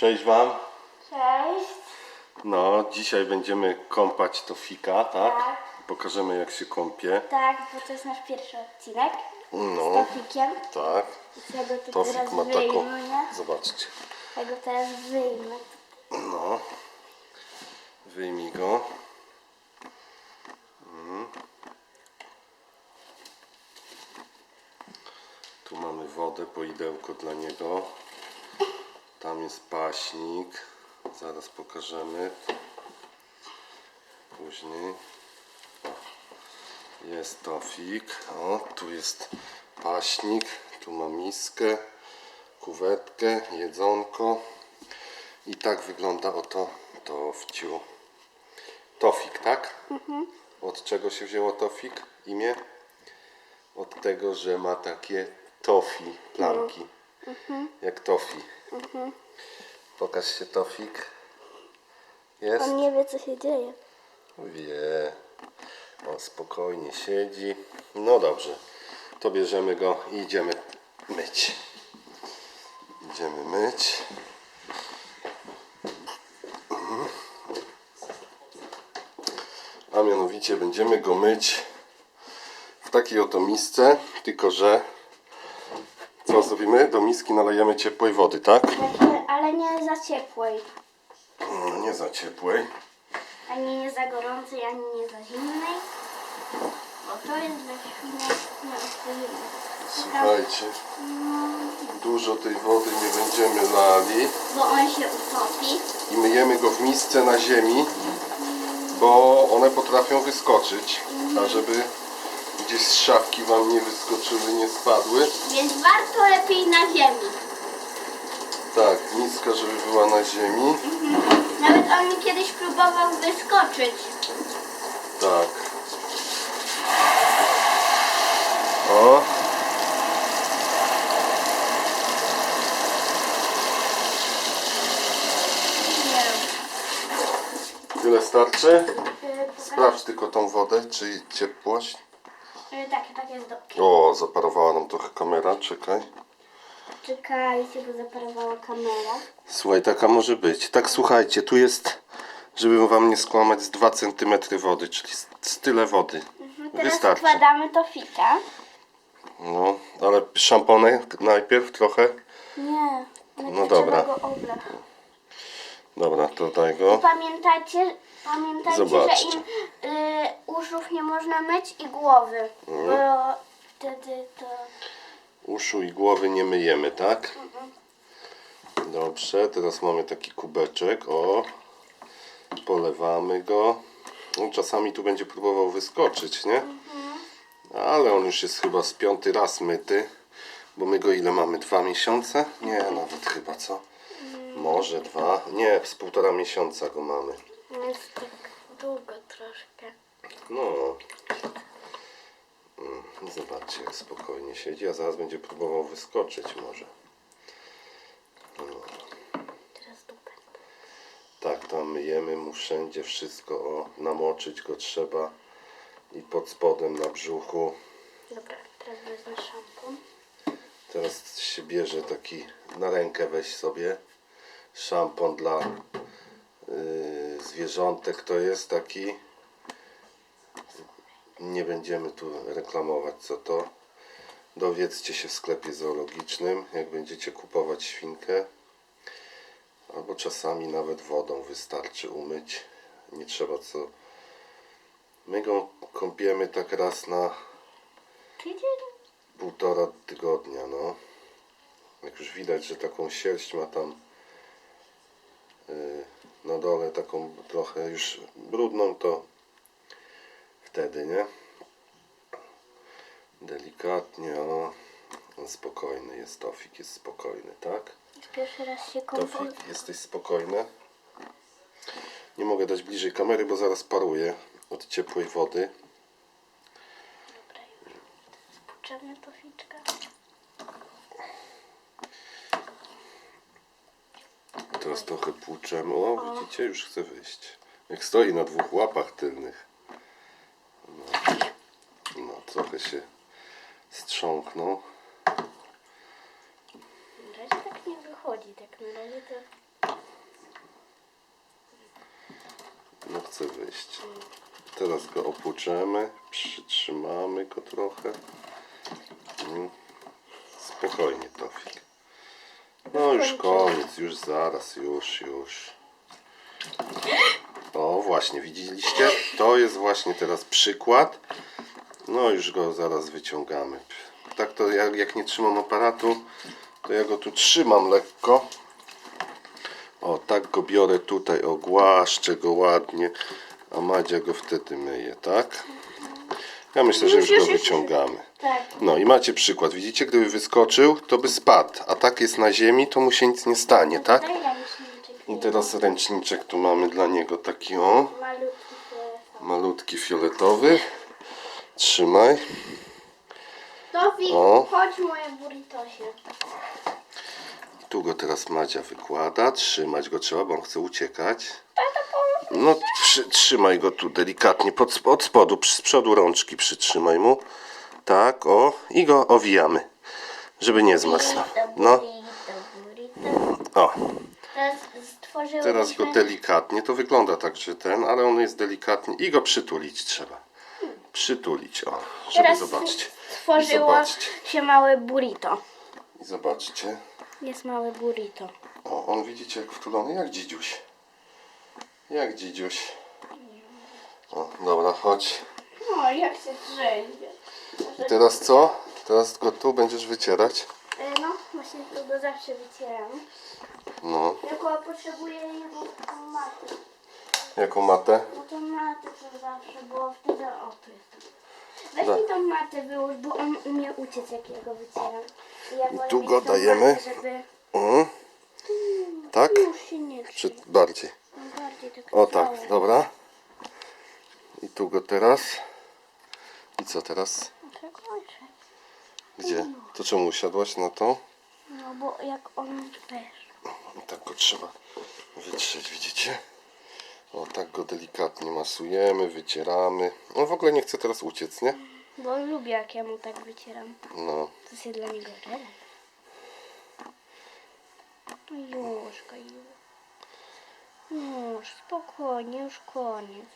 Cześć Wam. Cześć. No, dzisiaj będziemy kąpać Tofika, tak? Tak. Pokażemy jak się kąpie. Tak, bo to jest nasz pierwszy odcinek No, z Tofikiem. tak. Ja go tu Tofik ma taką... wyjmę, nie? Zobaczcie. Ja go teraz wyjmę. No. Wyjmij go. Mhm. Tu mamy wodę, poidełko dla niego. Tam jest paśnik. Zaraz pokażemy. Później. Jest tofik. O, tu jest paśnik. Tu ma miskę, kuwetkę, jedzonko. I tak wygląda oto tofciu. Tofik, tak? Od czego się wzięło tofik? Imię? Od tego, że ma takie tofi, plamki. Jak tofi. Pokaż się tofik. Jest? On nie wie, co się dzieje. Wie. On spokojnie siedzi. No dobrze. To bierzemy go i idziemy myć. Idziemy myć. Mhm. A mianowicie będziemy go myć w takiej oto misce, tylko że co zrobimy? Do miski nalejemy ciepłej wody, tak? Ale nie za ciepłej. No, Nie za ciepłej. Ani nie za gorącej, ani nie za zimnej. Bo to jest no, zimne. Słuchajcie, dużo tej wody nie będziemy lali Bo on się utopi. i myjemy go w misce na ziemi, bo one potrafią wyskoczyć, a żeby gdzieś z szafki wam nie wyskoczyły, nie spadły. Więc warto lepiej na ziemi. Tak, miska, żeby była na ziemi. Nawet on mi kiedyś próbował wyskoczyć. Tak. O. Tyle starczy? Sprawdź tylko tą wodę, czy ciepłość. Tak, tak jest dobrze. O, zaparowała nam trochę kamera, czekaj. Czekajcie, bo zaparowała kamera. Słuchaj, taka może być. Tak, słuchajcie, tu jest, żeby wam nie skłamać, z 2 cm wody, czyli z- z tyle wody. Teraz Wystarczy. wkładamy to fika. No, ale szamponek najpierw trochę. Nie. No dobra. Trzeba go oblać. Dobra, to daj go. Pamiętajcie, pamiętajcie Zobaczcie. że im y, można myć i głowy. Mhm. Bo wtedy to... Uszu i głowy nie myjemy, tak? Dobrze, teraz mamy taki kubeczek, o. Polewamy go. No, czasami tu będzie próbował wyskoczyć, nie? Ale on już jest chyba z piąty raz myty. Bo my go ile mamy? Dwa miesiące? Nie, nawet chyba co? Może dwa? Nie, z półtora miesiąca go mamy. Jest tak długo troszkę. No. Mm, Zobaczcie, jak spokojnie siedzi, a zaraz będzie próbował wyskoczyć może. Teraz dupę. Tak, tam myjemy mu wszędzie wszystko, o, namoczyć go trzeba i pod spodem na brzuchu. Dobra, teraz wezmę szampon. Teraz się bierze taki, na rękę weź sobie, szampon dla yy, zwierzątek to jest taki. Nie będziemy tu reklamować co to. Dowiedzcie się w sklepie zoologicznym, jak będziecie kupować świnkę. Albo czasami nawet wodą wystarczy umyć. Nie trzeba co. My go kąpiemy tak raz na półtora tygodnia, no. Jak już widać, że taką sierść ma tam yy, na dole, taką trochę już brudną, to wtedy, nie? Delikatnie, o. On spokojny jest, Tofik jest spokojny, tak? Pierwszy raz się kąpał. Tofik, jesteś spokojny? Nie mogę dać bliżej kamery, bo zaraz paruje od ciepłej wody. Dobra, już. Potrzebna to ficzka. Teraz trochę płuczemy. O, widzicie, już chce wyjść. Jak stoi na dwóch łapach tylnych. się strząkną. Na razie tak nie wychodzi, tak na razie to... No chce wyjść. Teraz go opłuczemy, przytrzymamy go trochę. Mm. Spokojnie, Tofik. No już koniec, już zaraz, już, już. O, właśnie, widzieliście? To jest właśnie teraz przykład no już go zaraz wyciągamy. Tak to jak, jak nie trzymam aparatu, to ja go tu trzymam lekko. O, tak go biorę tutaj, ogłaszczę go ładnie, a Madzia go wtedy myje, tak? Ja myślę, że już Już, go wyciągamy. Tak. No i macie przykład. Widzicie, gdyby wyskoczył, to by spadł, a tak jest na ziemi, to mu się nic nie stanie, tak? Daj ręczniczek. I teraz ręczniczek tu mamy dla niego taki o, malutki fioletowy. Trzymaj. Tofi, O. chodź moje burritosie. Tu go teraz Madzia wykłada. Trzymać go trzeba, bo on chce uciekać. No, przy, trzymaj go tu delikatnie, pod, sp- od spodu, przy, z przodu rączki przytrzymaj mu. Tak, o, i go owijamy, żeby nie zmarzł. No, Burrito, burrito. o, Teraz teraz go delikatnie, to wygląda tak, że ten, ale on jest delikatnie i go przytulić trzeba. Przytulić, o, żeby Teraz zobaczcie. I stworzyło zobaczcie, się małe burrito. i zobaczcie. Jest małe burrito. O, on widzicie jak wtulony, jak dzidziuś. Jak dzidziuś. O, dobra, chodź. O, jak się drzęzie. I teraz co? Teraz go tu będziesz wycierać. E, No, właśnie to go zawsze wycieram. No, Tylko potrzebuję taką matę. Jaką matę? No to matę to zawsze było wtedy, o tu jest. Weź mi tą matę wyłóż, bo on umie uciec jak ja go wycieram. I, ja wolę tu mieć go tą dajemy. Matę, żeby... Mhm. Tak? Już się nie. Czy bardziej? No bardziej tak O całe. tak, dobra. I tu go teraz. I co teraz? Gdzie? To czemu usiadłaś na to? No bo jak on też. I tak go trzeba wytrzeć, widzicie? O, tak go delikatnie masujemy, wycieramy. On w ogóle nie chce teraz uciec, nie? Bo on lubi jak ja mu tak wycieram. No. To jest dla niego relak. Jużka, już. Już, spokojnie, już koniec.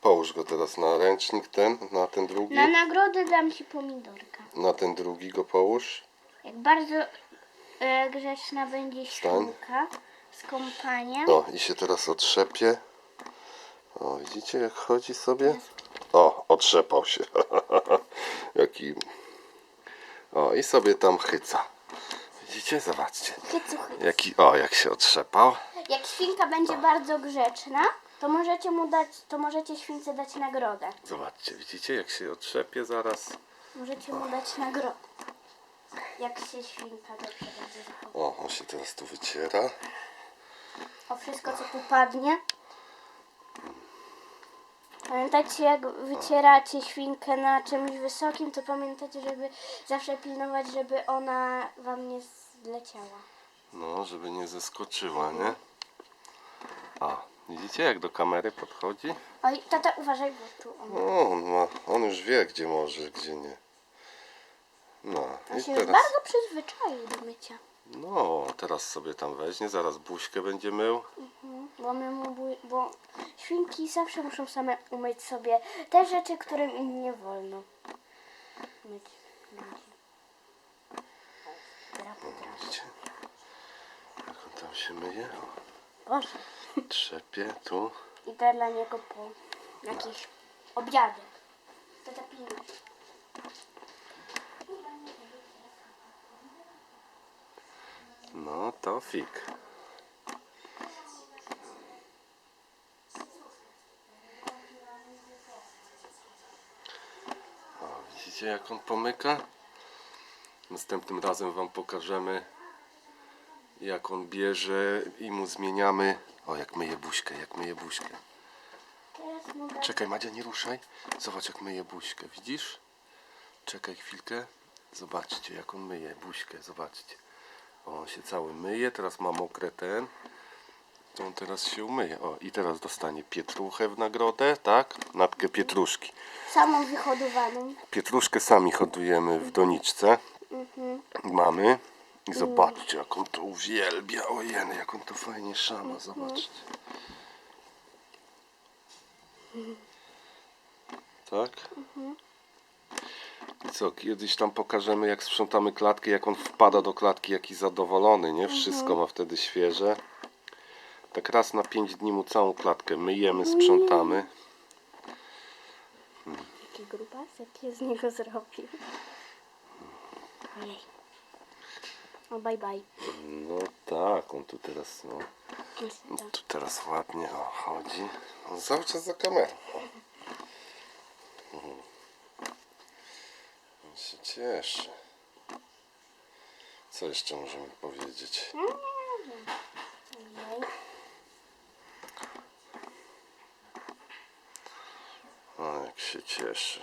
Połóż go teraz na ręcznik ten, na ten drugi. Na nagrodę dam ci pomidorka. Na ten drugi go połóż. Jak bardzo e, grzeczna będzie świnka z kompaniem. O, i się teraz otrzepie. O, widzicie jak chodzi sobie? O, otrzepał się. Jaki... O, i sobie tam chyca. Widzicie? Zobaczcie. Hycuchy. Jaki... O, jak się otrzepał. Jak świnka będzie bardzo grzeczna, to możecie mu dać, to możecie śwince dać nagrodę. Zobaczcie, widzicie jak się otrzepie zaraz. Możecie mu dać nagrodę. Jak się świnka dobrze będzie zachowywać. O, on się teraz tu wyciera. O wszystko, co tu padnie. Pamiętajcie, jak wycieracie świnkę na czymś wysokim, to pamiętajcie, żeby zawsze pilnować, żeby ona wam nie zleciała. No, żeby nie zeskoczyła, nie? A, widzicie jak do kamery podchodzi? Oj, tata, uważaj, bo tu on. No, on, ma, on już wie, gdzie może, gdzie nie. No, On i się już teraz, bardzo przyzwyczaił do mycia. No, teraz sobie tam weźmie, zaraz buźkę będzie mył. Mhm, Bo, my mu, bu- bo świnki zawsze muszą same umyć sobie te rzeczy, którym im nie wolno myć. ludzi. Teraz potrafi. Widzicie? Jak on tam się myje? Boże. O, trzepie tu. I to dla niego po jakiś obiadek. To ta pilność. No, to fik. O, widzicie jak on pomyka? Następnym razem wam pokażemy jak on bierze i mu zmieniamy. O, jak myje buźkę, jak myje buźkę. Czekaj, Madzia, nie ruszaj. Zobacz, jak myje buźkę, widzisz? Czekaj chwilkę. Zobaczcie, jak on myje buźkę, zobaczcie. O, on się cały myje, teraz ma mokre ten. To on teraz się umyje. O, i teraz dostanie pietruchę w nagrodę, tak? Natkę pietruszki. Samą wyhodowaną. Pietruszkę sami hodujemy w doniczce. Mhm. Mamy. I zobaczcie, jak on to uwielbia. Ojej, jak on to fajnie szama, zobaczcie. Tak? I co, kiedyś tam pokażemy jak sprzątamy klatkę, jak on wpada do klatki, jaki zadowolony, nie? Wszystko ma wtedy świeże. Tak raz na 5 dni mu całą klatkę myjemy, sprzątamy. Taki grubas, jak ja z niego zrobił. Ojej. O, bye bye. No tak, on tu teraz, no, Niestety. tu teraz ładnie o, chodzi. On cały czas za kamerą. Mhm. On się cieszy. Co jeszcze możemy powiedzieć? Ojej. O, jak się cieszy.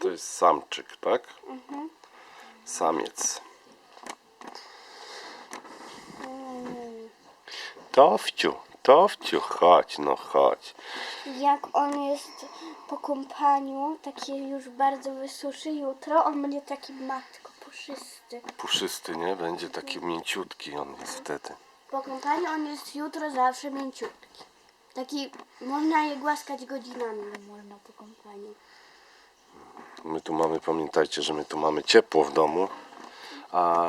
To jest samczyk, tak? Samiec. Towciu, Towciu, chodź, no chodź. Jak on jest po kąpaniu, takie już bardzo wysuszy jutro, on będzie taki matko puszysty. Puszysty, nie? Będzie taki mięciutki on jest wtedy. Po kąpaniu on jest jutro zawsze mięciutki. Taki, można je głaskać godzinami, bo można po kąpaniu. My tu mamy, pamiętajcie, że my tu mamy ciepło w domu, a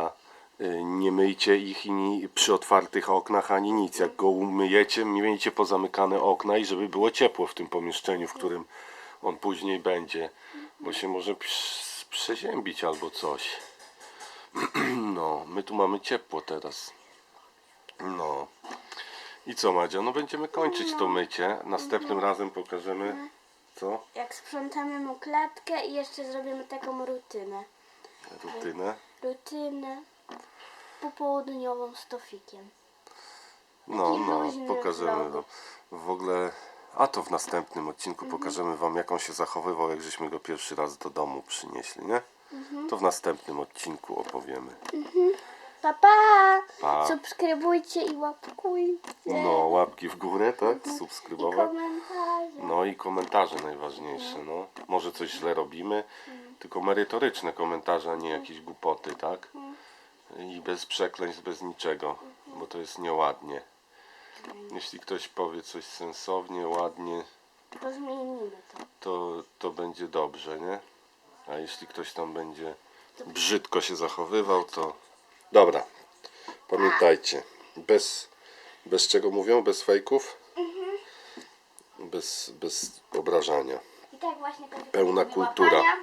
nie myjcie ich ni przy otwartych oknach ani nic. Jak go umyjecie, miejcie pozamykane okna i żeby było ciepło w tym pomieszczeniu, w którym on później będzie, bo się może przeziębić albo coś. No, my tu mamy ciepło teraz. No. I co Madzia? No będziemy kończyć to mycie. Następnym razem pokażemy co? Jak sprzątamy mu klatkę i jeszcze zrobimy taką rutynę. Rutynę. Rutynę popołudniową z tofikiem. No, no, pokażemy wam. W ogóle, a to w następnym odcinku pokażemy wam, jak on się zachowywał, jak żeśmy go pierwszy raz do domu przynieśli, nie? To w następnym odcinku opowiemy. Pa, pa! Pa. Subskrybujcie i łapkujcie. No, łapki w górę, tak? I Subskrybować. komentarze. No i komentarze najważniejsze, no. Może coś źle robimy, tylko merytoryczne komentarze, a nie jakieś głupoty, tak? I bez przekleństw, bez niczego, bo to jest nieładnie. Jeśli ktoś powie coś sensownie, ładnie, To zmienimy to. to, to będzie dobrze, nie? A jeśli ktoś tam będzie brzydko się zachowywał, to dobra. Pamiętajcie, bez, bez czego mówią? Bez fejków? Bez, bez obrażania. I tak właśnie to Pełna kultura. łapania,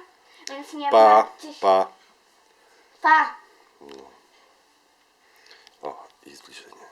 Więc nie Pa, się. pa. Pa! O, i zbliżenie.